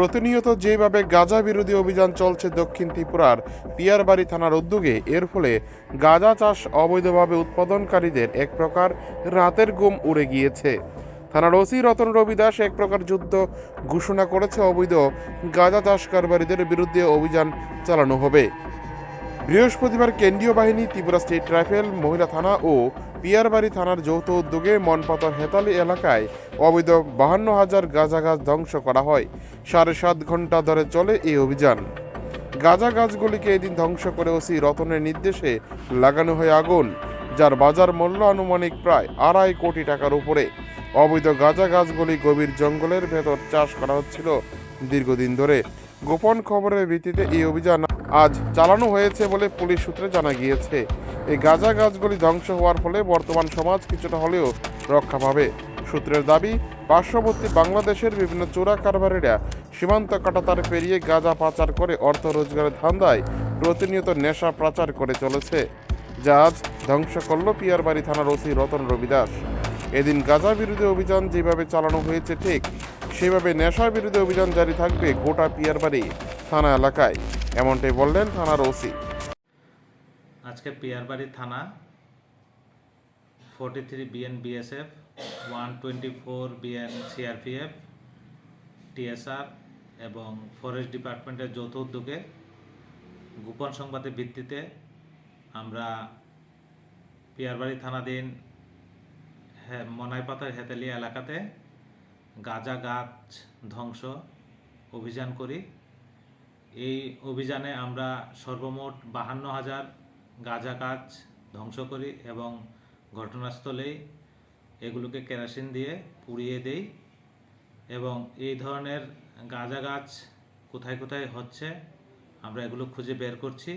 প্রতিনিয়ত যেভাবে গাঁজা বিরোধী অভিযান চলছে দক্ষিণ ত্রিপুরার পিয়ারবাড়ি থানার উদ্যোগে, এর ফলে গাঁজা চাষ অবৈধভাবে উৎপাদনকারীদের এক প্রকার রাতের ঘুম উড়ে গিয়েছে। থানার ওসি রতন রবি দাস এক প্রকার যুদ্ধ ঘোষণা করেছে, অবৈধ গাঁজা চাষ কারবারিদের বিরুদ্ধে অভিযান চালানো হবে। বৃহস্পতিবার কেন্দ্রীয় বাহিনী, ত্রিপুরা স্টেট রাইফেল, মহিলা থানা ও পিয়ারবাড়ি থানার যৌথ উদ্যোগে মনপাতর হেতালি এলাকায় অবৈধ বাহান্ন হাজার গাঁজা গাছ ধ্বংস করা হয়। সাড়ে সাত ঘণ্টা ধরে চলে এই অভিযান। গাঁজা গাছগুলিকে এদিন ধ্বংস করে ওসি রতনের নির্দেশে লাগানো হয় আগুন, যার বাজার মূল্য আনুমানিক প্রায় আড়াই কোটি টাকার উপরে। অবৈধ গাঁজা গাছগুলি গভীর জঙ্গলের ভেতর চাষ করা হচ্ছিল দীর্ঘদিন ধরে। গোপন খবরের ভিত্তিতে এই অভিযান আজ চালানো হয়েছে বলে পুলিশ সূত্রে জানা গিয়েছে। এই গাঁজা গাছগুলি ধ্বংস হওয়ার ফলে বর্তমান সমাজ কিছুটা হলেও রক্ষা পাবে। সূত্রের দাবি, পার্শ্ববর্তী বাংলাদেশের বিভিন্ন চোরা কারবারিরা সীমান্ত কাটাতার পেরিয়ে গাঁজা পাচার করে অর্থ রোজগারের ধান্দায় প্রতিনিয়ত নেশা পাচার করে চলেছে। যা আজ ধ্বংস করল পিয়ারবাড়ি থানার ওসি রতন রবিদাস। এদিন গাঁজা বিরোধী অভিযান যেভাবে চালানো হয়েছে ঠিক, সেভাবে নেশা বিরুদ্ধে অভিযান জারি থাকবে গোটা পিয়ারবাড়ি থানা এলাকায়। এমনটাই বললেন থানার ওসি। আজকে পিয়ারবাড়ি থানা forty three BN BSF one twenty four BN CRPF TSR এবং ফরেস্ট ডিপার্টমেন্টের যৌথ উদ্যোগে গোপন সংবাদের ভিত্তিতে আমরা পিয়ারবাড়ি থানাধীন মনাইপাতার হেতালি এলাকাতে গাঁজা গাছ ধ্বংস অভিযান করি। এই অভিযানে আমরা সর্বমোট বাহান্ন হাজার গাঁজা গাছ ধ্বংস করি এবং ঘটনাস্থলেই এগুলোকে কেরাসিন দিয়ে পুড়িয়ে দেই এবং এই ধরনের গাঁজা গাছ কোথায় কোথায় হচ্ছে, আমরা এগুলো খুঁজে বের করছি।